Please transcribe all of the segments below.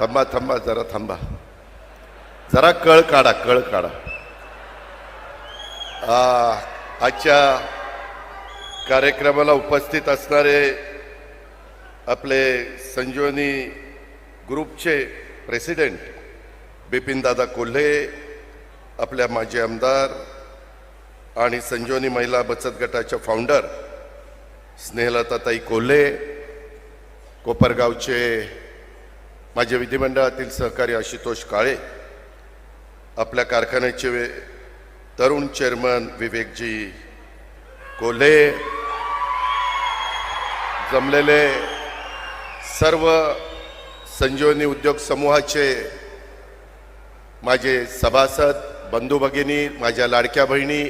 थांबा थांबा जरा थांबा. जरा कळ काढा कळ काढा. आ, आजच्या कार्यक्रमाला उपस्थित असणारे आपले संजीवनी ग्रुपचे प्रेसिडेंट बिपिनदादा कोल्हे आपल्या माजी आमदार आणि संजीवनी महिला बचत गटाच्या फाउंडर स्नेहलताताई कोल्हे कोपरगावचे माझे विधिमंडळातील सहकारी आशुतोष काळे आपल्या कारखान्याचे वे- तरुण चेअरमन विवेकजी कोल्हे जमलेले सर्व संजीवनी उद्योग समूहाचे माझे सभासद बंधू भगिनी माझ्या लाडक्या बहिणी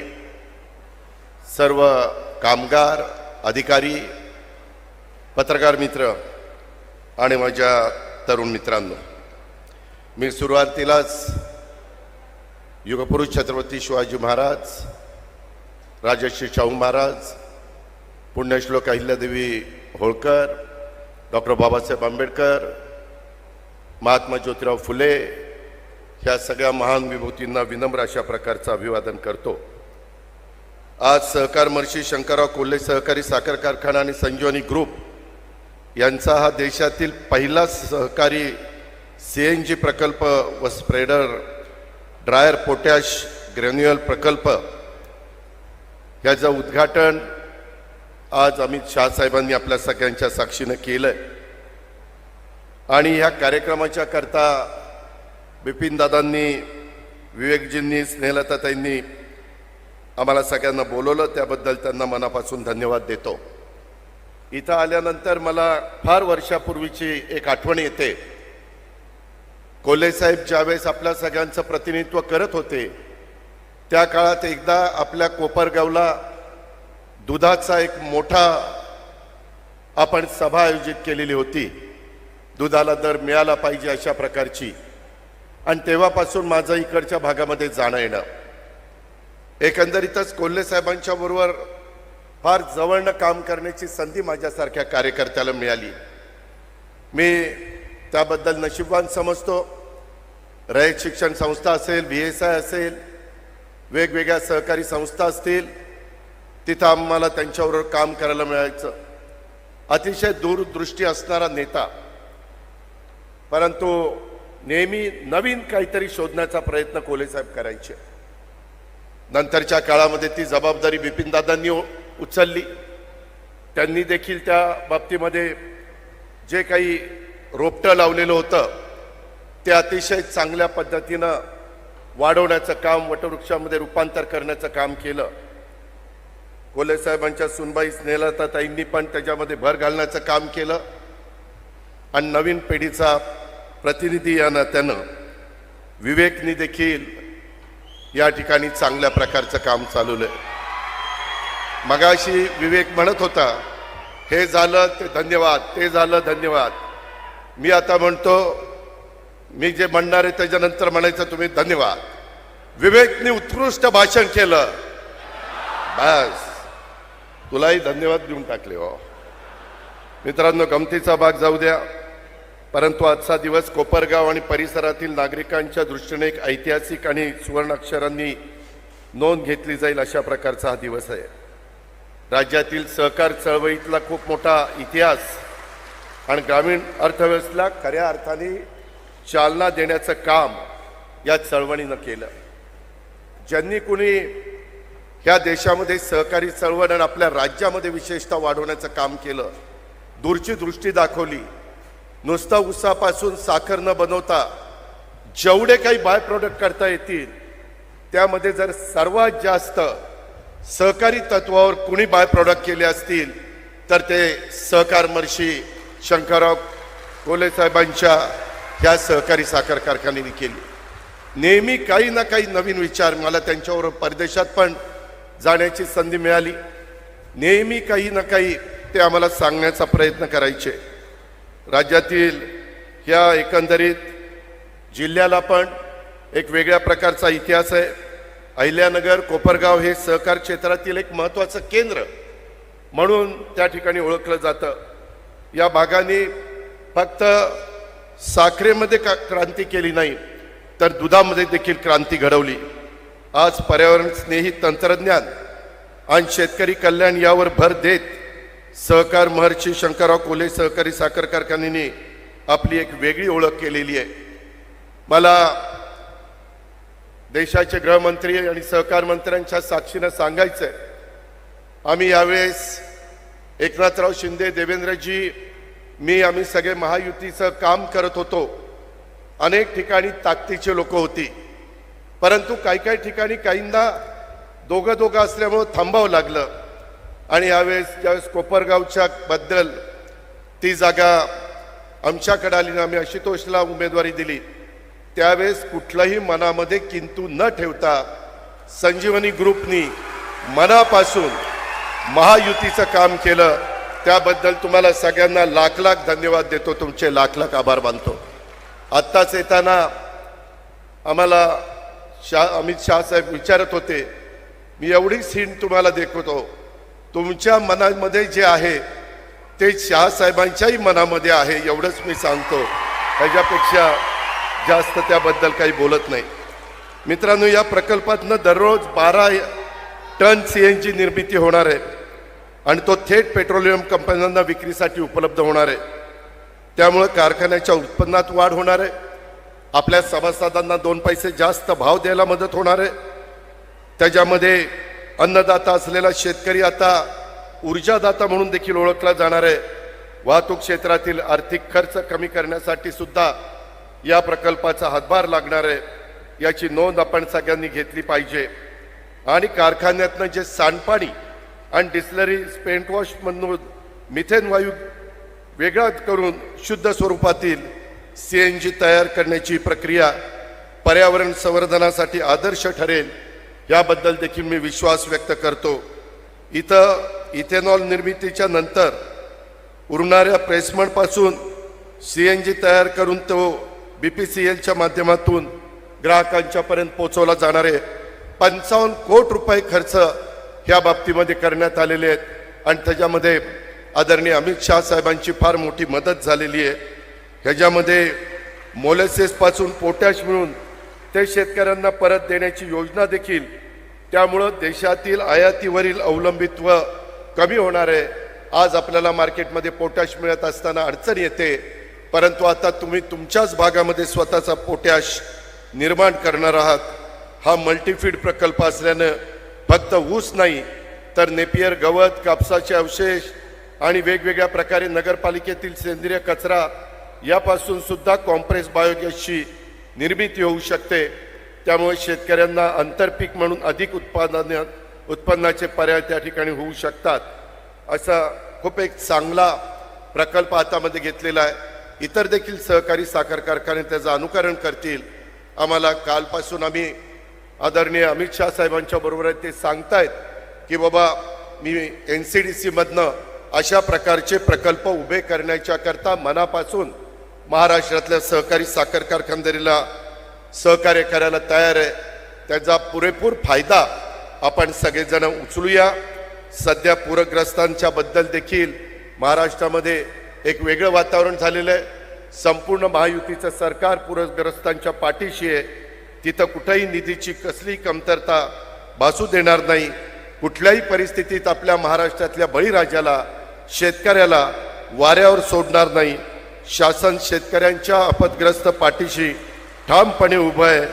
सर्व कामगार अधिकारी पत्रकार मित्र आणि माझ्या तरुण मित्रांनो मी सुरुवातीलाच युगपुरुष छत्रपती शिवाजी महाराज राजश्री शाहू महाराज पुण्यश्लोक अहिल्यादेवी होळकर डॉक्टर बाबासाहेब आंबेडकर महात्मा ज्योतिराव फुले ह्या सगळ्या महान विभूतींना विनम्र अशा प्रकारचं अभिवादन करतो. आज सहकार महर्षी शंकरराव कोल्हे सहकारी साखर कारखाना आणि संजीवनी ग्रुप यांचा हा देशातील पहिला सहकारी सी एन जी प्रकल्प व स्प्रेडर ड्रायर पोटॅश ग्रॅन्युअल प्रकल्प ह्याचं उद्घाटन आज अमित शाह साहेबांनी आपल्या सगळ्यांच्या साक्षीनं केलंय. आणि ह्या कार्यक्रमाच्या करता बिपिनदादांनी विवेकजींनी स्नेहलताताईंनी आम्हाला सगळ्यांना बोलवलं. त्याबद्दल त्यांना मनापासून धन्यवाद देतो. इथं आल्यानंतर मला फार वर्षापूर्वीची एक आठवण येते. कोल्हेसाहेब ज्यावेळेस आपल्या सगळ्यांचं प्रतिनिधित्व करत होते त्या काळात एकदा आपल्या कोपरगावला दुधाचा एक मोठा आपण सभा आयोजित केलेली होती. दुधाला दर मिळाला पाहिजे अशा प्रकारची. आणि तेव्हापासून माझं इकडच्या भागामध्ये जाणं येणं. एकंदरीतच कोल्हेसाहेबांच्या बरोबर फार जवळनं काम करण्याची संधी माझ्यासारख्या कार्यकर्त्याला मिळाली. मी त्याबद्दल नशीबवान समजतो. रयत शिक्षण संस्था असेल व्ही एस आय असेल वेगवेगळ्या सहकारी संस्था असतील तिथं आम्हाला त्यांच्याबरोबर काम करायला मिळायचं. अतिशय दूरदृष्टी असणारा नेता. परंतु नेहमी नवीन काहीतरी शोधण्याचा प्रयत्न कोले साहेब करायचे. नंतरच्या काळामध्ये ती जबाबदारी बिपिनदादांनी उ- उचलली. त्यांनी देखील त्या बाबतीमध्ये जे काही रोपटं लावलेलं होतं ते अतिशय चांगल्या पद्धतीनं वाढवण्याचं काम वटवृक्षामध्ये रूपांतर करण्याचं काम केलं. कोल्हे साहेबांच्या सुनबाई स्नेहलताताईंनी पण त्याच्यामध्ये भर घालण्याचं काम केलं. आणि नवीन पिढीचा प्रतिनिधी या नात्यानं विवेकनी देखील या ठिकाणी चांगल्या प्रकारचं काम चालवलं आहे मगाशी विवेक म्हणत होता हे झालं ते धन्यवाद ते झालं धन्यवाद. मी आता म्हणतो मी जे म्हणणार आहे त्याच्यानंतर म्हणायचं तुम्ही धन्यवाद. विवेकने उत्कृष्ट भाषण केलं. बस. तुलाही धन्यवाद देऊन टाकले हो. मित्रांनो गमतीचा भाग जाऊ द्या. परंतु आजचा दिवस कोपरगाव आणि परिसरातील नागरिकांच्या दृष्टीने एक ऐतिहासिक आणि सुवर्णाक्षरांनी नोंद घेतली जाईल अशा प्रकारचा हा दिवस आहे. राज्यातील सहकार चळवळीतला खूप मोठा इतिहास आणि ग्रामीण अर्थव्यवस्थेला खऱ्या अर्थाने चालना देण्याचं काम या चळवळीनं केलं. ज्यांनी कुणी ह्या देशामध्ये सहकारी चळवळ आणि आपल्या राज्यामध्ये विशेषतः वाढवण्याचं काम केलं दूरची दृष्टी दाखवली नुसता उसापासून साखर न बनवता जेवढे काही बाय प्रोडक्ट करता येतील त्यामध्ये जर सर्वात जास्त सहकारी तत्वावर कुणी बाय प्रॉडक्ट केले असतील तर ते सहकार मर्षी शंकरराव कोले साहेबांच्या ह्या सहकारी साखर कारखान्याने केली. नेहमी काही ना काही नवीन विचार मला त्यांच्यावर परदेशात पण जाण्याची संधी मिळाली. नेहमी काही ना काही ते आम्हाला सांगण्याचा प्रयत्न करायचे. राज्यातील ह्या एकंदरीत जिल्ह्याला पण एक वेगळ्या प्रकारचा इतिहास आहे. अहिल्यानगर कोपरगाव हे सहकार क्षेत्रातील एक महत्त्वाचं केंद्र म्हणून त्या ठिकाणी ओळखलं जातं. या भागाने फक्त साखरेमध्ये का क्रांती केली नाही तर दुधामध्ये देखील क्रांती घडवली. आज पर्यावरण स्नेही तंत्रज्ञान आणि शेतकरी कल्याण यावर भर देत सहकार महर्षी शंकरराव कोले सहकारी साखर कारखान्याने आपली एक वेगळी ओळख केलेली आहे. मला देशाचे गृहमंत्री आणि सहकार मंत्र्यांच्या साक्षीनं सांगायचं आहे आम्ही यावेळेस एकनाथराव शिंदे देवेंद्रजी मी आम्ही सगळे महायुतीचं काम करत होतो. अनेक ठिकाणी ताकदीचे लोक होती. परंतु काही काही ठिकाणी काहींना दोघं दोघं असल्यामुळं थांबावं लागलं. आणि यावेळेस ज्यावेळेस कोपरगावच्या बद्दल ती जागा आमच्याकडे आली आम्ही आशुतोषला उमेदवारी दिली. त्यावेळेस कुठलाही मनामध्ये किंतू न ठेवता संजीवनी ग्रुपनी मनापासून महायुतीचं काम केलं. त्याबद्दल तुम्हाला सगळ्यांना लाख लाख धन्यवाद देतो. तुमचे लाख लाख आभार मानतो. आत्ताच येताना आम्हाला शाह अमित शाह साहेब विचारत होते मी एवढीच हिंट तुम्हाला देखवतो तुमच्या मनामध्ये जे आहे ते शहासाहेबांच्याही मनामध्ये आहे एवढंच मी सांगतो. त्याच्यापेक्षा जास्त त्याबद्दल काही बोलत नाही. मित्रांनो या प्रकल्पातनं दररोज बारा टन सी एन जी निर्मिती होणार आहे. आणि तो थेट पेट्रोलियम कंपन्यांना विक्रीसाठी उपलब्ध होणार आहे. त्यामुळं कारखान्याच्या उत्पन्नात वाढ होणार आहे. आपल्या सभासदांना दोन पैसे जास्त भाव द्यायला मदत होणार आहे. त्याच्यामध्ये अन्नदाता असलेला शेतकरी आता ऊर्जादाता म्हणून देखील ओळखला जाणार आहे. वाहतूक क्षेत्रातील आर्थिक खर्च कमी करण्यासाठी सुद्धा या प्रकल्पाचा हातभार लागणार आहे याची नोंद आपण सगळ्यांनी घेतली पाहिजे. आणि कारखान्यातनं जे सांडपाणी आणि डिस्लरी स्पेंटवॉशमधून मिथेन वायू वेगळा करून शुद्ध स्वरूपातील सी एन जी तयार करण्याची प्रक्रिया पर्यावरण संवर्धनासाठी आदर्श ठरेल याबद्दल देखील मी विश्वास व्यक्त करतो. इथं इथेनॉल निर्मितीच्या नंतर उरणाऱ्या प्रेसमंटपासून सी एन जी तयार करून तो बी पी सी एलच्या माध्यमातून ग्राहकांच्यापर्यंत पोहोचवला जाणार आहे पंचावन्न कोट रुपये खर्च ह्या बाबतीमध्ये करण्यात आलेले आहेत. आणि त्याच्यामध्ये आदरणीय अमित शाह साहेबांची फार मोठी मदत झालेली आहे. ह्याच्यामध्ये मोलेसेसपासून पोटॅश मिळून ते शेतकऱ्यांना परत देण्याची योजना देखील त्यामुळं देशातील आयातीवरील अवलंबित्व कमी होणार आहे. आज आपल्याला मार्केटमध्ये पोटॅश मिळत असताना अडचण येते. परंतु आता तुम्ही तुमच्याच भागामध्ये स्वतःचा पोटॅश निर्माण करणार आहात. हा मल्टीफीड प्रकल्प असल्यानं फक्त ऊस नाही तर नेपियर गवत कापसाचे अवशेष आणि वेगवेगळ्या प्रकारे नगरपालिकेतील सेंद्रिय कचरा यापासून सुद्धा कॉम्प्रेस बायोगॅसची निर्मिती होऊ शकते. त्यामुळे शेतकऱ्यांना आंतरपीक म्हणून अधिक उत्पादन उत्पन्नाचे पर्याय त्या ठिकाणी होऊ शकतात. असा खूप एक चांगला प्रकल्प हातामध्ये घेतलेला आहे. इतर देखील सहकारी साखर कारखाने त्याचं अनुकरण करतील. आम्हाला कालपासून आम्ही आदरणीय अमित शाह साहेबांच्या बरोबर आहेत ते सांगतायत की बाबा मी एन सी डी सीमधनं अशा प्रकारचे प्रकल्प उभे करण्याच्या करता मनापासून महाराष्ट्रातल्या सहकारी साखर कारखानदारीला सहकार्य करायला तयार आहे. त्याचा पुरेपूर फायदा आपण सगळेजण उचलूया. सध्या पूरग्रस्तांच्या बद्दल देखील महाराष्ट्रामध्ये एक वेगळं वातावरण झालेलं आहे. संपूर्ण महायुतीचं सरकार पूरग्रस्तांच्या पाठीशी आहे. तिथं कुठंही निधीची कसली कमतरता भासू देणार नाही. कुठल्याही परिस्थितीत आपल्या महाराष्ट्रातल्या बळीराजाला शेतकऱ्याला वाऱ्यावर सोडणार नाही. शासन शेतकऱ्यांच्या आपदग्रस्त पाठीशी ठामपणे उभं आहे.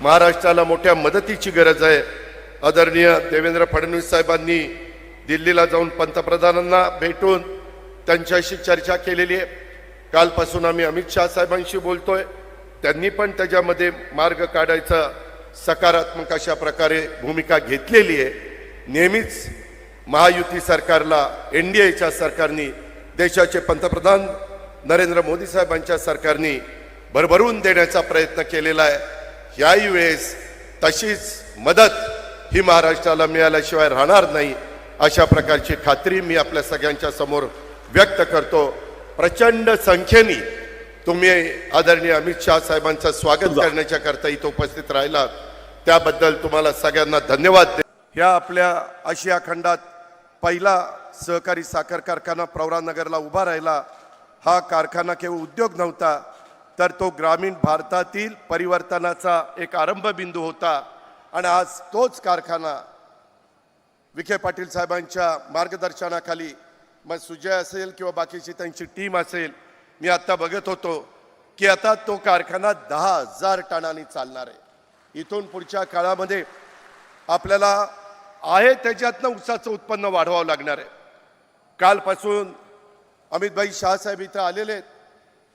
महाराष्ट्राला मोठ्या मदतीची गरज आहे. आदरणीय देवेंद्र फडणवीस साहेबांनी दिल्लीला जाऊन पंतप्रधानांना भेटून त्यांच्याशी चर्चा केलेली आहे. कालपासून आम्ही अमित शाह साहेबांशी बोलतोय. त्यांनी पण त्याच्यामध्ये मार्ग काढायचा सकारात्मक अशा प्रकारे भूमिका घेतलेली आहे. नेहमीच महायुती सरकारला एन डी एच्या सरकारनी देशाचे पंतप्रधान नरेंद्र मोदी साहेबांच्या सरकारनी भरभरून देण्याचा प्रयत्न केलेला आहे. याही वेळेस तशीच मदत ही महाराष्ट्राला मिळाल्याशिवाय राहणार नाही अशा प्रकारची खात्री मी आपल्या सगळ्यांच्या समोर व्यक्त करतो. प्रचंड संख्येने तुम्ही आदरणीय अमित शाह साहेबांचं स्वागत करण्याच्या करता इथं उपस्थित राहिलात. त्याबद्दल तुम्हाला सगळ्यांना धन्यवाद दे. ह्या आपल्या आशिया खंडात पहिला सहकारी साखर कारखाना प्रवरानगरला उभा राहिला. हा कारखाना केवळ उद्योग नव्हता तर तो ग्रामीण भारतातील परिवर्तनाचा एक आरंभ बिंदू होता. आणि आज तोच कारखाना विखे पाटील साहेबांच्या मार्गदर्शनाखाली मग सुजय असेल किंवा बाकीची त्यांची टीम असेल मी आता बघत होतो की आता तो कारखाना दहा हजार टनांनी चालणार आहे. इथून पुढच्या काळामध्ये आपल्याला आहे त्याच्यातनं ऊसाचं उत्पन्न वाढवावं लागणार आहे. कालपासून अमितभाई शहासाहेब इथं आलेले आहेत.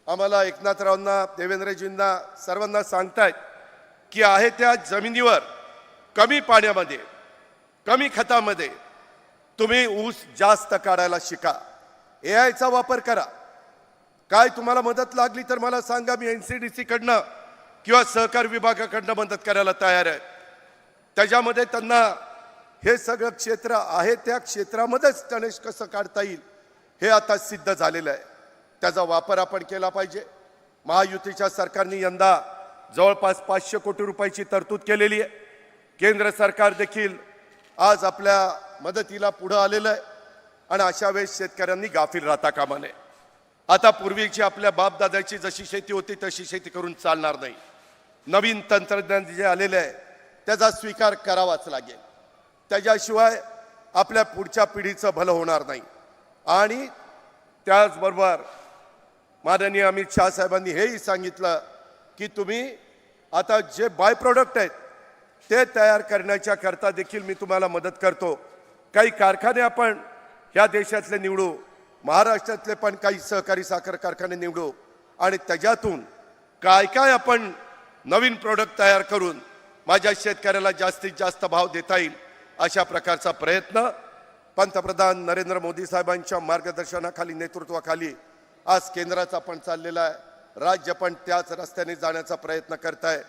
आम्हाला एकनाथरावांना देवेंद्रजींना सर्वांना सांगतायत की आहे त्या जमिनीवर कमी पाण्यामध्ये कमी खतामध्ये तुम्ही ऊस जास्त काढायला शिका. ए आयचा वापर करा. काय तुम्हाला मदत लागली तर मला सांगा मी एन सी डी सीकडनं किंवा सहकार विभागाकडनं मदत करायला तयार आहे. त्याच्यामध्ये त्यांना हे सगळं क्षेत्र आहे त्या क्षेत्रामध्येच गणेश कसं काढता येईल हे आता सिद्ध झालेलं आहे. त्याचा वापर आपण केला पाहिजे. महायुतीच्या सरकारने यंदा जवळपास पाचशे कोटी रुपयाची तरतूद केलेली आहे. केंद्र सरकार देखील आज आपल्या मदतीला पुढं आलेलं आहे. आणि अशा वेळेस शेतकऱ्यांनी गाफील राहता कामा नये. आता पूर्वीची आपल्या बापदादाची जशी शेती होती तशी शेती करून चालणार नाही. नवीन तंत्रज्ञान जे आलेलं आहे त्याचा स्वीकार करावाच लागेल. त्याच्याशिवाय आपल्या पुढच्या पिढीचं भलं होणार नाही. आणि त्याचबरोबर माननीय अमित शहा साहेबांनी हेही सांगितलं की तुम्ही आता जे बाय प्रोडक्ट आहेत ते तयार करण्याच्या करता देखील मी तुम्हाला मदत करतो. काही कारखाने आपण ह्या देशातले निवडू महाराष्ट्रातले पण काही सहकारी साखर कारखाने निवडू आणि त्याच्यातून काय काय आपण नवीन प्रोडक्ट तयार करून माझ्या शेतकऱ्याला जास्तीत जास्त भाव देता येईल अशा प्रकारचा प्रयत्न पंतप्रधान नरेंद्र मोदी साहेबांच्या मार्गदर्शनाखाली नेतृत्वाखाली आज केंद्राचा पण चाललेला आहे. राज्य पण त्याच रस्त्याने जाण्याचा प्रयत्न करत आहे.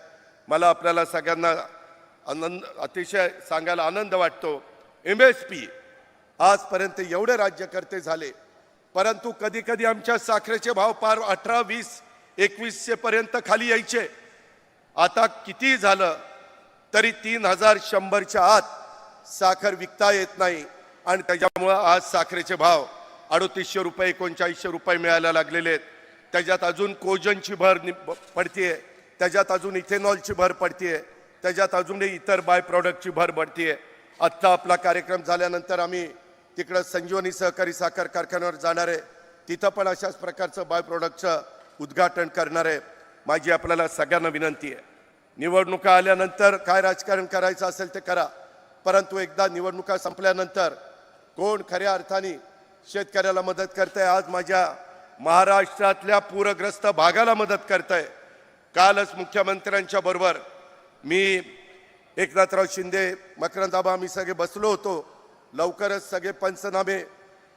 मला आपल्याला सगळ्यांना आनंद अतिशय सांगायला आनंद वाटतो. एम एस पी आजपर्यंत एवढे राज्यकर्ते झाले परंतु कधी कधी आमच्या साखरेचे भाव पार अठरा वीस एकवीसशे पर्यंत खाली यायचे. आता किती झालं तरी तीन हजार शंभरच्या आत साखर विकता येत नाही आणि त्याच्यामुळं आज साखरेचे भाव अडोतीसशे रुपये एकोणचाळीसशे रुपये मिळायला लागलेले आहेत. त्याच्यात अजून कोजनची भर पडतीये. त्याच्यात अजून इथेनॉलची भर पडतीये. त्याच्यात अजूनही इतर बाय प्रॉडक्टची भर पडतीये. आत्ता आपला कार्यक्रम झाल्यानंतर आम्ही तिकडं संजीवनी सहकारी साखर कारखान्यावर जाणार आहे. तिथं पण अशाच प्रकारचं बाय प्रॉडक्टचं उद्घाटन करणार आहे. माझी आपल्याला सगळ्यांना विनंती आहे. निवडणुका आल्यानंतर काय राजकारण करायचं असेल ते करा. परंतु एकदा निवडणुका संपल्यानंतर कोण खऱ्या अर्थाने शेतकऱ्याला मदत करतंय आज माझ्या महाराष्ट्रातल्या पूरग्रस्त भागाला मदत करतंय. कालच मुख्यमंत्र्यांच्या बरोबर मी एकनाथराव शिंदे मकरंदाबा आम्ही सगळे बसलो होतो. लवकरच सगळे पंचनामे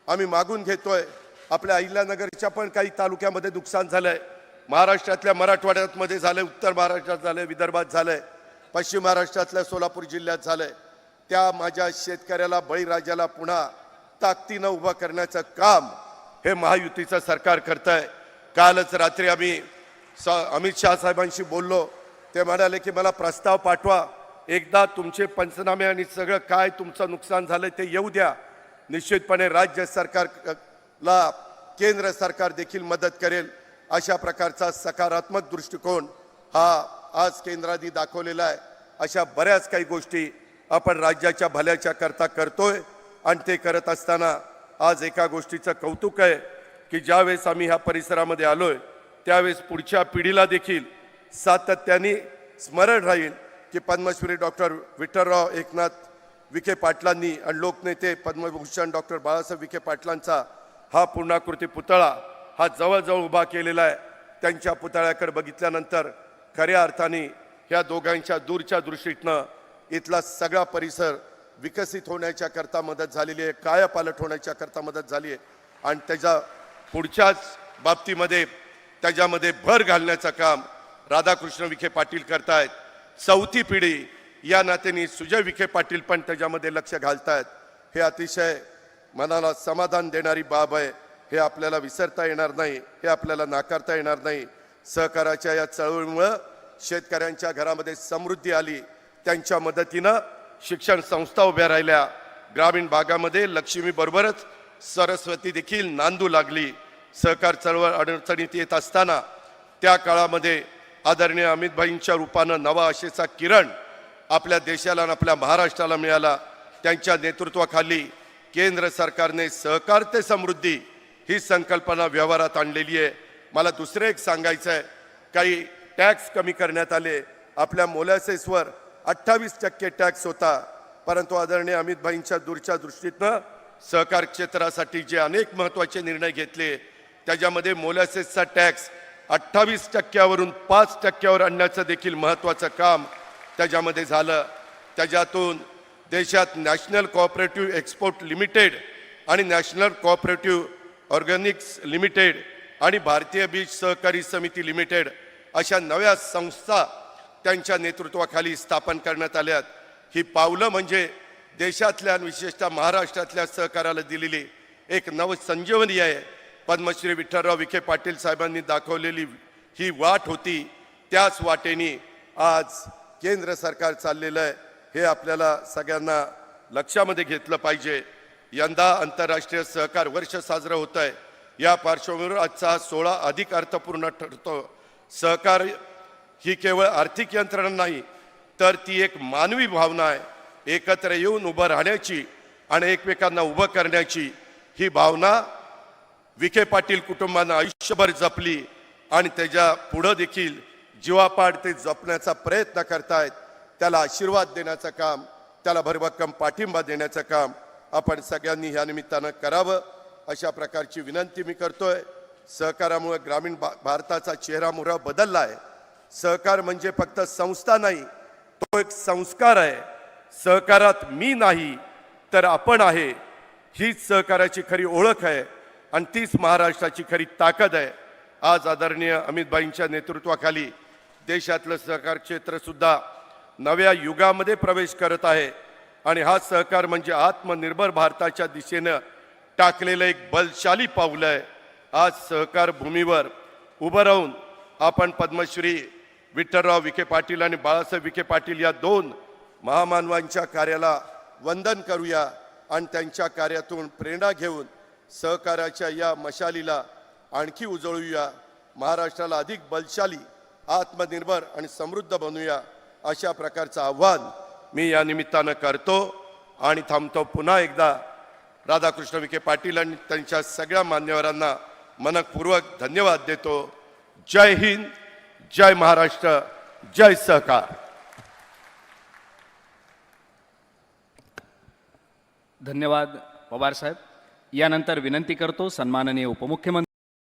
आम्ही मागून घेतोय. आपल्या अहिल्यानगरच्या पण काही तालुक्यामध्ये नुकसान झालंय. महाराष्ट्रातल्या मराठवाड्यातमध्ये झालं झालंय उत्तर महाराष्ट्रात झालंय विदर्भात झालंय पश्चिम महाराष्ट्रातल्या सोलापूर जिल्ह्यात झालंय. त्या माझ्या शेतकऱ्याला बळीराजाला पुन्हा ताकदीनं उभं करण्याचं काम हे महायुतीचं सरकार करत आहे कालच रात्री आम्ही स अमित शहा साहेबांशी बोललो. ते म्हणाले की मला प्रस्ताव पाठवा. एकदा तुमचे पंचनामे आणि सगळं काय तुमचं नुकसान झालं ते येऊ द्या. निश्चितपणे राज्य सरकारला केंद्र सरकार देखील मदत करेल अशा प्रकारचा सकारात्मक दृष्टिकोन हा आज केंद्राने दाखवलेला आहे. अशा बऱ्याच काही गोष्टी आपण राज्याच्या भल्याच्या करता करतोय आणि ते करत असताना आज एका गोष्टीचं कौतुक आहे की ज्यावेळेस आम्ही ह्या परिसरामध्ये आलोय त्यावेळेस पुढच्या पिढीला देखील सातत्याने स्मरण राहील. की पद्मश्री डॉक्टर विठ्ठलराव एकनाथ विखे पाटलांनी आणि लोकनेते पद्मभूषण डॉक्टर बाळासाहेब विखे पाटलांचा हा पूर्णाकृती पुतळा हा जवळजवळ उभा केलेला आहे. त्यांच्या पुतळ्याकडे बघितल्यानंतर खऱ्या अर्थाने ह्या दोघांच्या दूरच्या दृष्टीतनं इथला सगळा परिसर विकसित होण्याच्या करता मदत झालेली आहे कायापालट होण्याच्या करता मदत झाली आहे. आणि त्याच्या पुढच्याच बाबतीमध्ये त्याच्यामध्ये भर घालण्याचं काम राधाकृष्ण विखे पाटील करतायत. चौथी पिढी या नात्याने सुजय विखे पाटील पण त्याच्यामध्ये लक्ष घालतायत. हे अतिशय मनाला समाधान देणारी बाब आहे. हे आपल्याला विसरता येणार नाही. हे आपल्याला नाकारता येणार नाही. सहकाराच्या या चळवळीमुळं शेतकऱ्यांच्या घरामध्ये समृद्धी आली. त्यांच्या मदतीनं शिक्षण संस्था उभ्या राहिल्या. ग्रामीण भागामध्ये लक्ष्मीबरोबरच सरस्वती देखील नांदू लागली. सहकार चळवळ अडचणीत येत असताना त्या काळामध्ये आदरणीय अमितभाईंच्या रूपानं नवा आशेचा किरण आपल्या देशाला आणि आपल्या महाराष्ट्राला मिळाला. त्यांच्या नेतृत्वाखाली केंद्र सरकारने सहकार ते समृद्धी ही संकल्पना व्यवहारात आणलेली आहे. मला दुसरं एक सांगायचं आहे काही टॅक्स कमी करण्यात आले. आपल्या मोलॅसेसवर अठ्ठावीस टक्के टॅक्स होता. परंतु आदरणीय अमितभाईंच्या दूरच्या दृष्टीतनं सहकार क्षेत्रासाठी जे अनेक महत्त्वाचे निर्णय घेतले त्याच्यामध्ये मोलॅसेसचा टॅक्स अठ्ठावीस टक्क्यावरून पाच टक्क्यावर आणण्याचं देखील महत्त्वाचं काम त्याच्यामध्ये झालं. त्याच्यातून देशात नॅशनल कॉपरेटिव्ह एक्सपोर्ट लिमिटेड आणि नॅशनल कॉपरेटिव्ह ऑर्गॅनिक्स लिमिटेड आणि भारतीय बीज सहकारी समिती लिमिटेड अशा नव्या संस्था त्यांच्या नेतृत्वाखाली स्थापन करण्यात आल्यात ही पावलं म्हणजे देशातल्या विशेषतः महाराष्ट्रातल्या सहकाराला दिलेली एक नवसंजीवनी आहे. पद्मश्री विठ्ठलराव विखे पाटील साहेबांनी दाखवलेली ही वाट होती त्याच वाटेने आज केंद्र सरकार चाललेलं आहे. हे आपल्याला सगळ्यांना लक्षामध्ये घेतलं पाहिजे. यंदा आंतरराष्ट्रीय सहकार वर्ष साजरं होत आहे. या पार्श्वभूमीवर आजचा हा अधिक अर्थपूर्ण ठरतो. सहकार ही केवळ आर्थिक यंत्रणा नाही तर ती एक मानवी भावना आहे. एकत्र येऊन उभं राहण्याची आणि एकमेकांना उभं करण्याची ही भावना विखे पाटील कुटुंबानं आयुष्यभर जपली आणि त्याच्या पुढं देखील जीवापाड ते जपण्याचा प्रयत्न करतायत. त्याला आशीर्वाद देण्याचं काम त्याला भरभक्कम पाठिंबा देण्याचं काम आपण सगळ्यांनी ह्या निमित्तानं करावं. अशा प्रकारची विनंती मी करतोय. सहकारामुळे ग्रामीण भा भारताचा चेहरा मोहरा बदलला आहे सहकार म्हणजे फक्त संस्था नाही तो एक संस्कार आहे. सहकारात मी नाही तर आपण आहे. हीच सहकाराची खरी ओळख आहे. आणि तीच महाराष्ट्राची खरी ताकद आहे. आज आदरणीय अमितभाईंच्या नेतृत्वाखाली देशातलं सहकार क्षेत्रसुद्धा नव्या युगामध्ये प्रवेश करत आहे. आणि हा सहकार म्हणजे आत्मनिर्भर भारताच्या दिशेनं टाकलेलं एक बलशाली पाऊल आहे. आज सहकार भूमीवर उभं राहून आपण पद्मश्री विठ्ठलराव विखे पाटील आणि बाळासाहेब विखे पाटील या दोन महामानवांच्या कार्याला वंदन करूया आणि त्यांच्या कार्यातून प्रेरणा घेऊन सहकाराच्या या मशालीला आणखी उजळूया. महाराष्ट्राला अधिक बलशाली आत्मनिर्भर आणि समृद्ध बनवूया अशा प्रकारचं आव्हान मी या निमित्तानं करतो. आणि थांबतो पुन्हा एकदा. राधाकृष्ण विखे पाटील आणि त्यांच्या सगळ्या मान्यवरांना मनपूर्वक धन्यवाद देतो. जय हिंद जय महाराष्ट्र जय सहकार. धन्यवाद पवार साहेब. यानंतर विनंती करतो सन्माननीय उपमुख्यमंत्री